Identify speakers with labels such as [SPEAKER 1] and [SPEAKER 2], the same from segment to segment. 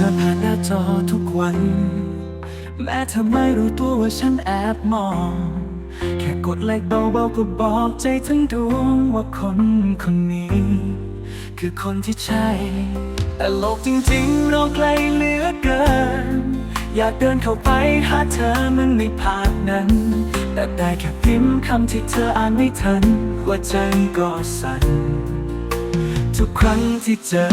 [SPEAKER 1] เธอผ่านหน้าจอทุกวัน แม้เธอไม่รู้ตัวว่าฉันแอบมอง แค่กดไลค์เบาๆก็บอกใจทั้งดวงว่าคนคนนี้ คือคนที่ใช่ แต่โลกจริงๆเราไกลเหลือเกิน อยากเดินเข้าไปหาเธอมันในภาพนั้น แต่ได้แค่พิมพ์คำที่เธออ่านไม่ทันหัวใจก็สั่น ทุกครั้งที่เจอ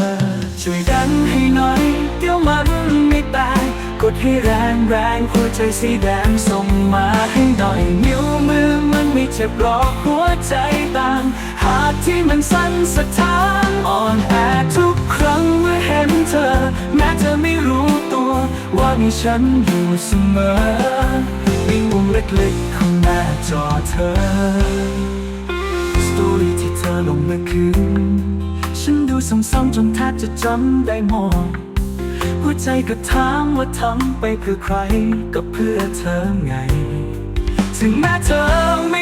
[SPEAKER 1] ช่วยดันให้หน่อย เดี๋ยวมันไม่ตาย กดให้แรงแรงหัวใจสีแดงส่งมาให้หน่อย นิ้วมือมันไม่เจ็บหรอกหัวใจต่าง หากที่มันสั่นสะท้านอ่อนแอทุกครั้งเมื่อเห็นเธอ แม้เธอไม่รู้ตัว ว่ามีฉันอยู่เสมอมีมุมเล็กๆของหน้าจอเธอ ซ้ำจนแทบจะจำได้หมดหัวใจก็ถามว่าทำไปเพื่อใคร ก็เพื่อเธอไง ถึงแม้เธอไม่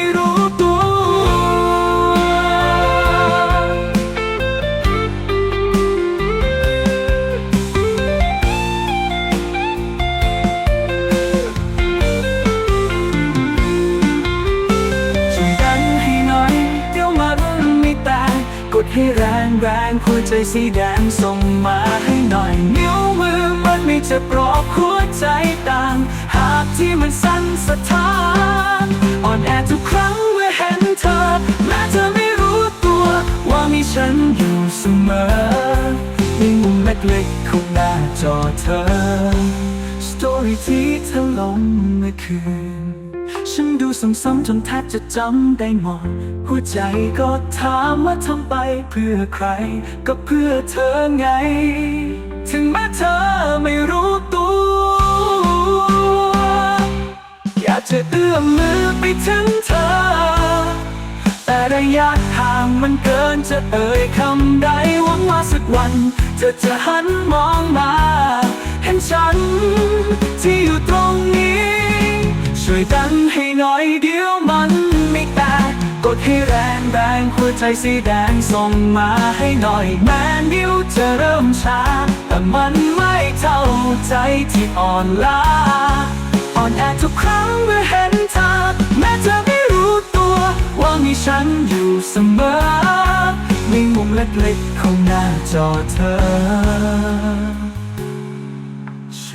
[SPEAKER 1] ให้แรงแรงหัวใจสีแดงส่งมาให้หน่อย นิ้วมือมันไม่จะปลอกหัวใจต่าง หากที่มันสั่นสะท้านอ่อนแอทุกครั้งเมื่อเห็นเธอ แม้เธอไม่รู้ตัว ว่ามีฉันอยู่เสมอในมุมเล็กๆของหน้าจอเธอ สตอรี่ที่เธอลงเมื่อคืน ฉันดูซ้ำๆจนแทบจะจำได้หมด หัวใจก็ถามว่าทำไปเพื่อใคร ก็เพื่อเธอไง ถึงแม้เธอไม่รู้ตัว อยากจะเอื้อมมือไปถึงเธอ แต่ระยะทางมันเกินจะเอ่ยคำใดหวังว่าสักวัน เธอจะหันมองมา เห็นฉันที่อยู่ตรงนี้ ช่วยดันให้หน่อยเดี๋ยวมันไม่แตกกดให้แรงแรงหัวใจสีแดงส่งมาให้หน่อยแม้นิ้วจะเริ่มชาแต่มันไม่เท่าใจที่อ่อนล้าอ่อนแอทุกครั้งเมื่อเห็นเธอแม้เธอไม่รู้ตัว ว่ามีฉันอยู่เสมอในมุมเล็กๆของหน้าจอเธอ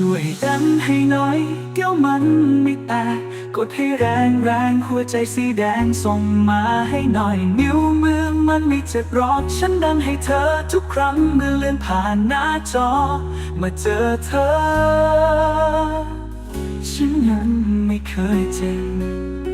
[SPEAKER 1] ช่วยดันให้น้อย เดี๋ยวมันไม่แตกกดให้แรงแรงหัวใจสีแดงส่งมาให้หน่อย นิ้วมือมันไม่เจ็บหรอกฉันดันให้เธอทุกครั้งเมื่อเลื่อนผ่านหน้าจอ มาเจอเธอ ฉันยังไม่เคยเจ็บ